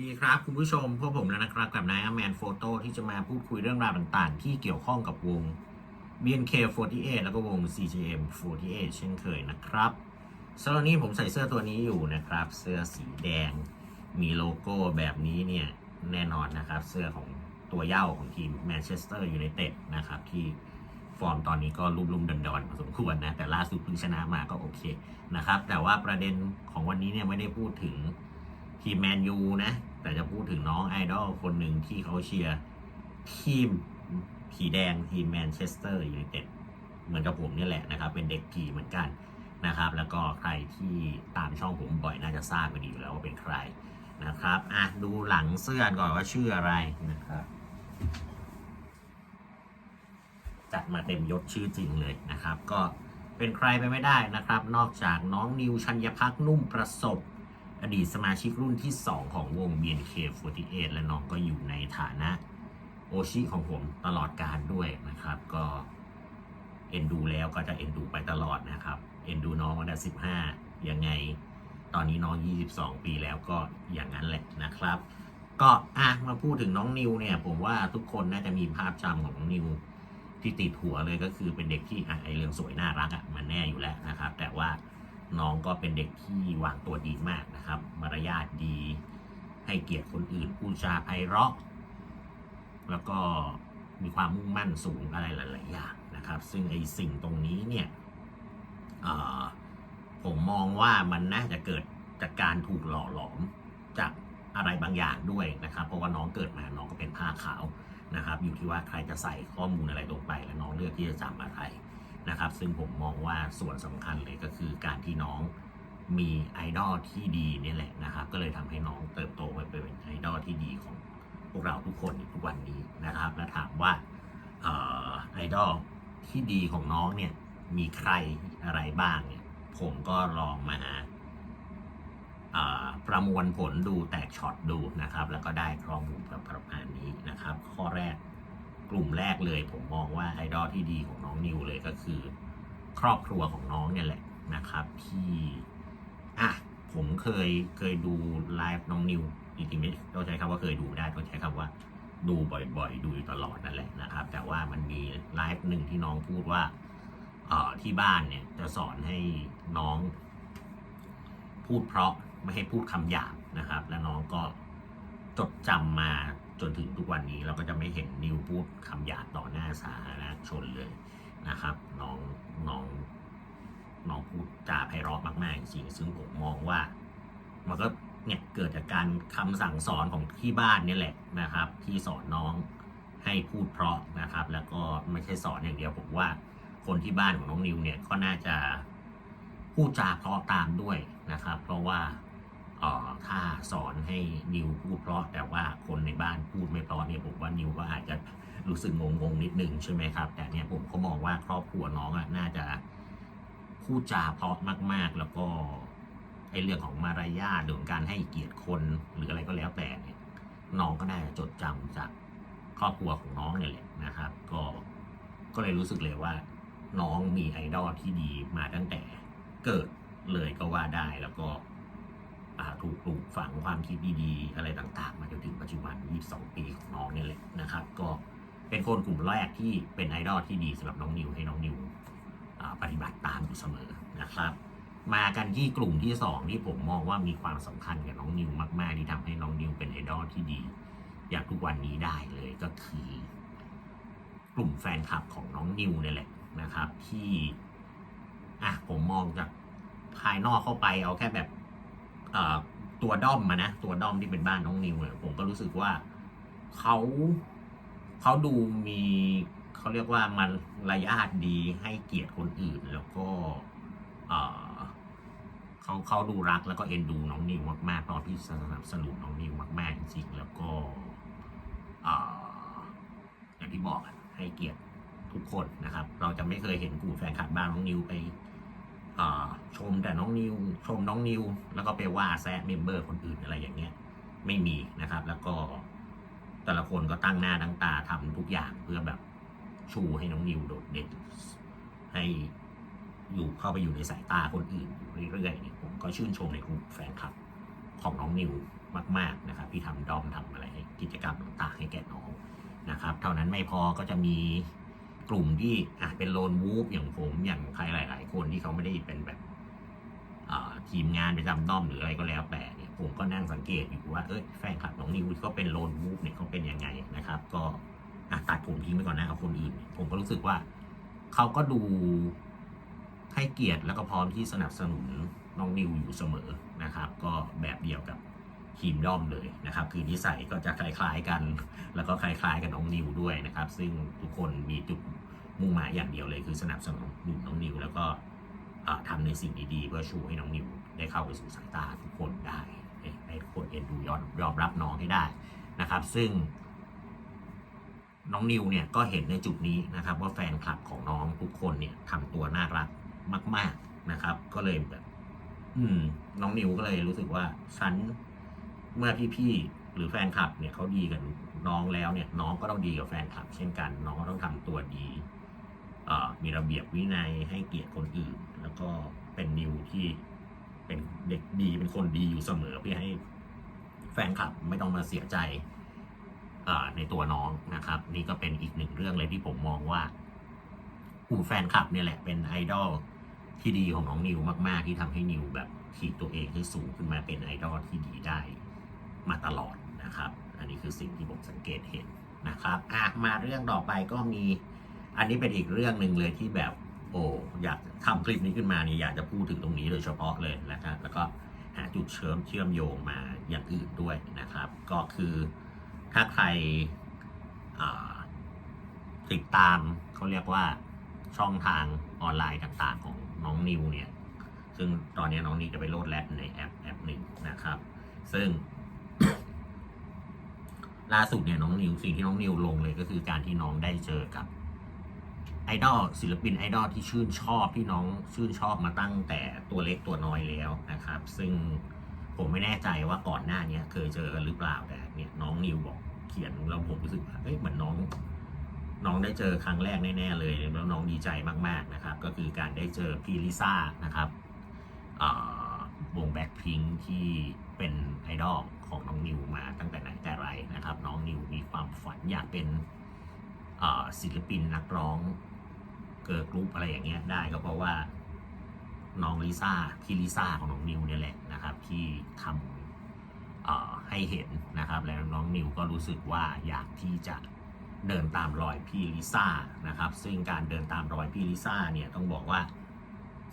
ดีครับคุณผู้ชมพวกผมแล้วนะครับกับนายอแมนโฟโต้ที่จะมาพูดคุยเรื่องราวต่างๆ ที่เกี่ยวข้องกับวง BNK48 แล้วก็วง CJM48 เช่นเคยนะครับสำหรับนนี้ผมใส่เสื้อตัวนี้อยู่นะครับ เสื้อสีแดง มีโลโก้แบบนี้เนี่ยแน่นอนนะครับ เสื้อของตัวเย่าของทีมแมนเชสเตอร์ยูไนเต็ดนะครับที่ฟอร์มตอนนี้ก็ลุ่มๆดอนๆพอสมควรนะแต่ล่าสุดเพิ่งชนะมาก็โอเคนะครับแต่ว่าประเด็นของวันนี้เนี่ยไม่ได้พูดถึงทีมแมนยูนะ แต่จะพูดถึงน้องไอดอลคนหนึ่งที่เขาเชียร์ทีมผีแดงทีมแมนเชสเตอร์ยูไนเต็ดเหมือนกับผมนี่แหละนะครับ เป็นเด็กผีเหมือนกันนะครับ แล้วก็ใครที่ตามช่องผมบ่อยน่าจะทราบกันดีอยู่แล้วว่าเป็นใครนะครับอะดูหลังเสื้อก่อนว่าชื่ออะไรนะครับจัดมาเต็มยศชื่อจริงเลยนะครับ ก็เป็นใครไปไม่ได้นะครับ นอกจากน้องนิวชัญญพักนุ่มประสบ อดีตสมาชิกรุ่นที่ 2 ของวง BNK48 และน้องก็อยู่ในฐานะโอชิของผมตลอดการด้วยนะครับ ก็เอ็นดูแล้วก็จะเอ็นดูไปตลอดนะครับ เอ็นดูน้องมาตั้ง15ยังไง ตอนนี้น้อง 22 ปีแล้วก็อย่างนั้นแหละนะครับ ก็อะมาพูดถึงน้องนิวเนี่ย ผมว่าทุกคนน่าจะมีภาพจำของน้องนิวที่ติดหัวเลยก็คือเป็นเด็กที่ไอเรื่องสวยน่ารักอะมันแน่อยู่แล้วนะครับ แต่ว่า น้องก็เป็นเด็กที่วางตัวดีมากนะครับ มารยาทดี ให้เกียรติคนอื่นพูดจาไพเราะ แล้วก็มีความมุ่งมั่นสูงอะไรหลาย ๆ อย่างนะครับ ซึ่งไอสิ่งตรงนี้เนี่ยผมมองว่ามันน่าจะเกิดจากการถูกหล่อหลอมจากอะไรบางอย่างด้วยนะครับ เพราะว่าน้องเกิดมาน้องก็เป็นผ้าขาวนะครับ อยู่ที่ว่าใครจะใส่ข้อมูลอะไรลงไป และน้องเลือกที่จะจำอะไร นะครับ ซึ่งผมมองว่าส่วนสำคัญเลยก็คือการที่น้องมีไอดอลที่ดีนี่แหละนะครับ ก็เลยทำให้น้องเติบโตไปเป็นไอดอลที่ดีของพวกเราทุกคนในทุกวันนี้นะครับ และถามว่าออไอดอลที่ดีของน้องเนี่ยมีใครอะไรบ้างเนี่ยผมก็ลองมาประมวลผลดูแตกช็อตดูนะครับ แล้วก็ได้ข้อมูลกับประมาณนี้นะครับ ข้อแรก กลุ่มแรกเลย ผมมองว่าไอดอลที่ดีของน้องนิวเลยก็คือ ครอบครัวของน้องเนี่ยแหละนะครับ ที่อะผมเคยเคยดูไลฟ์น้องนิวจริงๆไม่ต้องใช้คำว่าเคยดูไม่ได้ต้องใช้คำว่าดูบ่อยๆ ดูอยู่ตลอดนั่นแหละนะครับ แต่ว่ามันมีไลฟ์หนึ่งที่น้องพูดว่าเอ่อที่บ้านเนี่ยจะสอนให้น้อง พูดเพราะไม่ให้พูดคำหยาบนะครับ และน้องก็จดจำมา จนถึงทุกวันนี้เราก็จะไม่เห็นนิวพูดคำหยาบต่อหน้าสาธารณชนเลยนะครับน้องน้องน้องพูดจาไพเราะมาก ๆ จริงซึ่งผมมองว่า มันก็เนี่ยเกิดจากการคำสั่งสอนของที่บ้านนี่แหละนะครับ ที่สอนน้องให้พูดเพราะนะครับ แล้วก็ไม่ใช่สอนอย่างเดียวผมว่า คนที่บ้านของน้องนิวเนี่ยก็น่าจะพูดจาเพราะตามด้วยนะครับ เพราะว่าเออถ้าสอนให้นิวพูดเพราะแต่ว่าค บ้านพูดไม่เพราะเนี่ยผมว่านิวก็อาจจะรู้สึกงงๆนิดนึงใช่ไหมครับ แต่เนี่ยผมก็มองว่าครอบครัวน้องอะน่าจะพูดจาเพราะมาก ๆ แล้วก็ไอเรื่องของมารยาทเรื่องการให้เกียรติคนหรืออะไรก็แล้วแต่เนี่ยน้องก็น่าจะจดจำจากครอบครัวของน้องเนี่ยแหละนะครับ ก็ก็เลยรู้สึกเลยว่า น้องมีไอดอลที่ดีมาตั้งแต่เกิดเลยก็ว่าได้แล้วก็ ถูกปลูกฝังความคิดดีๆ อะไรต่างๆ มาจนถึงปัจจุบัน 22 ปีของน้องเนี่ยแหละนะครับ ก็เป็นคนกลุ่มแรกที่เป็นไอดอลที่ดีสำหรับน้องนิวให้น้องนิวปฏิบัติตามอยู่เสมอนะครับ มากันที่กลุ่มที่สองที่ผมมองว่ามีความสำคัญกับน้องนิวมากๆที่ทำให้น้องนิวเป็นไอดอลที่ดี อย่างทุกวันนี้ได้เลยก็คือ กลุ่มแฟนคลับของน้องนิวเนี่ยแหละนะครับ ที่อะผมมองจากภายนอกเข้าไปเอาแค่แบบ ตัวด้อมมานะ ตัวด้อมที่เป็นบ้านน้องนิวเนี่ยผมก็รู้สึกว่าเขาเขาดูมีเขาเรียกว่ามันระยะดีให้เกียรติคนอื่น แล้วก็เขาเขาดูรักแล้วก็เอ็นดูน้องนิวมากๆตอนที่สนับสนุนน้องนิวมากๆจริงๆแล้วก็อย่างที่บอกให้เกียรติทุกคนนะครับ เราจะไม่เคยเห็นกลุ่มแฟนคลับบ้านน้องนิวไป ชมแต่น้องนิว ชมน้องนิว แล้วก็ไปว่าแซะเมมเบอร์คนอื่นอะไรอย่างเงี้ย ไม่มีนะครับ แล้วก็แต่ละคนก็ตั้งหน้าตั้งตาทำทุกอย่างเพื่อแบบชูให้น้องนิวโดดเด่นให้อยู่เข้าไปอยู่ในสายตาคนอื่นอยู่เรื่อยๆเนี่ยผมก็ชื่นชมในกลุ่มแฟนคลับของน้องนิวมากๆนะครับที่ทำดอมทำอะไรให้กิจกรรมต่างๆให้แก่น้องนะครับ เท่านั้นไม่พอก็จะมี กลุ่มที่อะเป็นโลนวูฟอย่างผมอย่างใครหลาย ๆ คนที่เขาไม่ได้เป็นแบบทีมงานประจำด้อมหรืออะไรก็แล้วแต่เนี่ยผมก็นั่งสังเกตอยู่ว่าเอ้ยแฟนคลับน้องนิวที่เขาเป็นโลนวูฟเนี่ยเขาเป็นยังไงนะครับ ก็ตัดผมทิ้งไปก่อนนะเอาคนอื่น ผมก็รู้สึกว่าเขาก็ดูให้เกียรติแล้วก็พร้อมที่สนับสนุนน้องนิวอยู่เสมอนะครับ ก็แบบเดียวกับ ทีมด้อมเลยนะครับ คือนิสัยก็จะคล้าย ๆกัน แล้วก็คล้าย ๆ กับน้องนิวด้วยนะครับ ซึ่งทุกคนมีจุดมุ่งหมายอย่างเดียวเลย คือสนับสนุนน้องนิว แล้วก็อ่าทำในสิ่งดีๆเพื่อชูให้น้องนิวได้เข้าไปสู่สายตาทุกคนได้ให้ให้ทุกคนเอ็นดูยอมยอมรับน้องให้ได้นะครับ ซึ่ง น้องนิวเนี่ยก็เห็นในจุดนี้นะครับ ว่าแฟนคลับของน้องทุกคนเนี่ยทำตัวน่ารักมาก ๆนะครับ ก็เลยแบบ อืม น้องนิวก็เลยรู้สึกว่าฉัน เมื่อพี่ๆหรือแฟนคลับเนี่ยเขาดีกับน้องแล้วเนี่ยน้องก็ต้องดีกับแฟนคลับ เช่นกัน น้องก็ต้องทำตัวดีมีระเบียบวินัยให้เกียรติคนอื่น แล้วก็เป็นนิวที่เป็นเด็กดีเป็นคนดีอยู่เสมอเพื่อให้แฟนคลับไม่ต้องมาเสียใจในตัวน้องนะครับ นี่ก็เป็นอีกหนึ่งเรื่องเลยที่ผมมองว่ากลุ่มแฟนคลับเนี่ยแหละเป็นไอดอลที่ดีของน้องนิวมาก ๆ ที่ทำให้นิวแบบขีดตัวเองให้สูงขึ้นมาเป็นไอดอลที่ดีได้ มาตลอดนะครับ อันนี้คือสิ่งที่ผมสังเกตเห็นนะครับอะมาเรื่องต่อไปก็มี อันนี้เป็นอีกเรื่องหนึ่งเลยที่แบบโอ้อยากทำคลิปนี้ขึ้นมานี่อยากจะพูดถึงตรงนี้โดยเฉพาะเลยนะครับแล้วก็หาจุดเชื่อมเชื่อมโยงมาอย่างอื่นด้วยนะครับ ก็คือถ้าใครติดตามเขาเรียกว่าช่องทางออนไลน์ต่างๆของน้องนิวเนี่ย ซึ่งตอนนี้น้องนิวจะไปโหลดแรปในแอปแอปหนึ่งนะครับ ซึ่ง ล่าสุดเนี่ยน้องนิวสิ่งที่น้องนิวลงเลยก็คือการที่น้องได้เจอกับไอดอลศิลปินไอดอลที่ชื่นชอบที่น้องชื่นชอบมาตั้งแต่ตัวเล็กตัวน้อยแล้วนะครับ ซึ่งผมไม่แน่ใจว่าก่อนหน้านี้เคยเจอกันหรือเปล่าแต่เนี่ยน้องนิวบอกเขียนแล้วผมรู้สึกว่าเอ้ยเหมือนน้อง น้องได้เจอครั้งแรกแน่ๆเลยแล้วน้องดีใจมากๆนะครับ ก็คือการได้เจอพี่ลิซ่านะครับอ่า วงแบ็คพิงที่เป็นไอดอลของน้องนิวมาตั้งแต่ไหนแต่ไรนะครับ น้องนิวมีความฝันอยากเป็นศิลปินนักร้องเกิร์ลกรุ๊ปอะไรอย่างเงี้ยได้ก็เพราะว่าน้องลิซ่าพี่ลิซ่าของน้องนิวเนี่ยแหละนะครับ ที่ทำให้เห็นนะครับ แล้วน้องนิวก็รู้สึกว่าอยากที่จะเดินตามรอยพี่ลิซ่านะครับ ซึ่งการเดินตามรอยพี่ลิซ่าเนี่ยต้องบอกว่า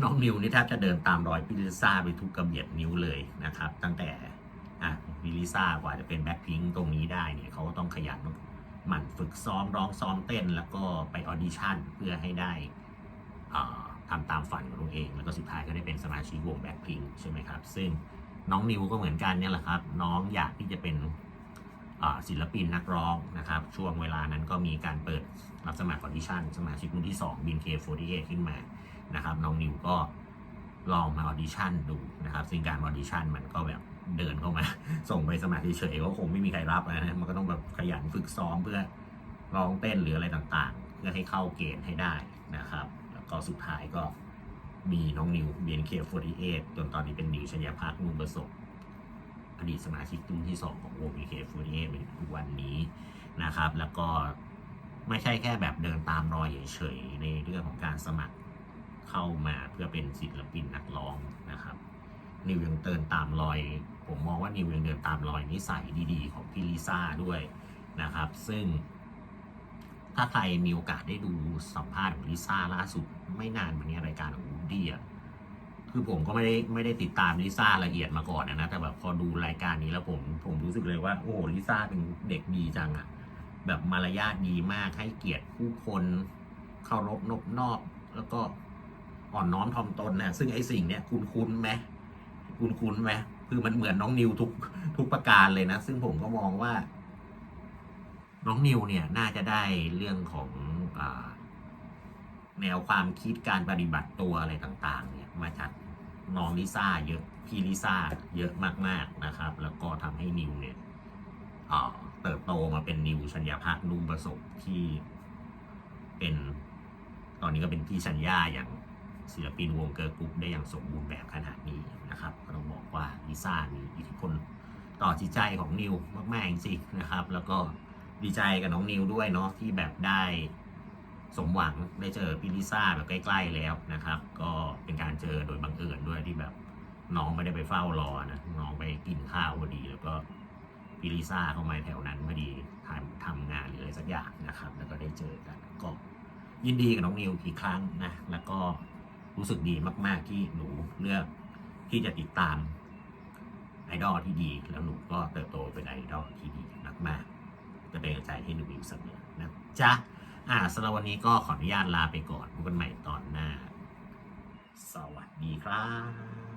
น้องนิวนี่แทบจะเดินตามรอยพี่ลิซ่าไปทุกกระเบียดนิ้วเลยนะครับ ตั้งแต่อะพี่ลิซ่ากว่าจะเป็นแบ็คพิงตรงนี้ได้เนี่ยเขาก็ต้องขยันหมั่นฝึกซ้อมร้องซ้อมเต้น แล้วก็ไปออดิชั่นเพื่อให้ได้อ่าทำตามฝันของตัวเอง แล้วก็สุดท้ายก็ได้เป็นสมาชิกวงแบ็คพิงใช่ไหมครับ ซึ่งน้องนิวก็เหมือนกันเนี่ยแหละครับ น้องอยากที่จะเป็นศิลปินนักร้องนะครับ ช่วงเวลานั้นก็มีการเปิดรับสมัครออดิชั่น สมาชิกรุ่นที่2บินเคโฟร์ขึ้นมา นะครับ น้องนิวก็ลองมาออดิชั่นดูนะครับซึ่งการออดิชั่นมันก็แบบเดินเข้ามา ส่งไปสมัครเฉยๆก็คงไม่มีใครรับนะมันก็ต้องแบบขยันฝึกซ้อมเพื่อร้องเต้นหรืออะไรต่างๆ เพื่อให้เข้าเกณฑ์ให้ได้นะครับ แล้วก็สุดท้ายก็มีน้องนิว BNK48 จนตอนนี้เป็นนิวชัญญาภาคนุ่มประสบอดีตสมาชิกรุ่นที่ 2 ของวง BNK48 ในทุกวันนี้นะครับ แล้วก็ไม่ใช่แค่แบบเดินตามรอยเฉยๆในเรื่องของการสมัคร เข้ามาเพื่อเป็นศิลปินนักร้องนะครับ นิวยังเดินตามรอย ผมมองว่านิวยังเดินตามรอยนิสัยดีๆ ของพี่ลิซ่าด้วยนะครับ ซึ่ง ถ้าใครมีโอกาสได้ดูสัมภาษณ์ของลิซ่าล่าสุด ไม่นานมานี้รายการของวูดดี้อะคือผมก็ไม่ได้ไม่ได้ติดตามลิซ่าละเอียดมาก่อนนะ แต่แบบพอดูรายการนี้แล้วผมผมรู้สึกเลยว่า โอ้ลิซ่าเป็นเด็กดีจังอะแบบมารยาทดีมากให้เกียรติผู้คนเคารพนบนอบแล้วก็ อ่อนน้อมถ่อมตนนะซึ่งไอ้สิ่งเนี้ยคุณคุ้นไหมคุณคุ้นไหมคือมันเหมือนน้องนิวทุกทุกประการเลยนะ ซึ่งผมก็มองว่า น้องนิวเนี่ยน่าจะได้เรื่องของอแนวความคิดการปฏิบัติตัวอะไรต่างๆ เนี่ยมาจากน้องลิซ่าเยอะพี่ลิซ่าเยอะมากๆนะครับ แล้วก็ทำให้นิวเนี่ยเติบโตมาเป็นนิวชัญญาภาคนุ่มประสบที่เป็นตอนนี้ก็เป็นพี่ชัญญาอย่าง ศิลปินวงเกิร์ลกรุ๊ปได้อย่างสมบูรณ์แบบขนาดนี้นะครับก็ต้องบอกว่าลิซ่ามีอิทธิพลต่อจิตใจของนิวมากๆจริงๆนะครับ แล้วก็ดีใจกับน้องนิวด้วยเนาะที่แบบได้สมหวังได้เจอพี่ลิซ่าแบบใกล้ ๆแล้วนะครับ ก็เป็นการเจอโดยบังเอิญด้วยที่แบบน้องไม่ได้ไปเฝ้ารอนะน้องไปกินข้าวพอดี แล้วก็พี่ลิซ่าเข้ามาแถวนั้นพอดีทำทำงานหรืออะไรสักอย่างนะครับ แล้วก็ได้เจอกันก็ยินดีกับน้องนิวอีกครั้งนะแล้วก็ รู้สึกดีมาก ๆ ที่หนูเลือกที่จะติดตามไอดอลที่ดี แล้วหนูก็เติบโตเป็นไอดอลที่ดีมากๆจะเป็นกำลังใจให้หนูอยู่เสมอนะจ๊ะอ่าสำหรับวันนี้ก็ขออนุญาตลาไปก่อนพบกันใหม่ตอนหน้า สวัสดีครับ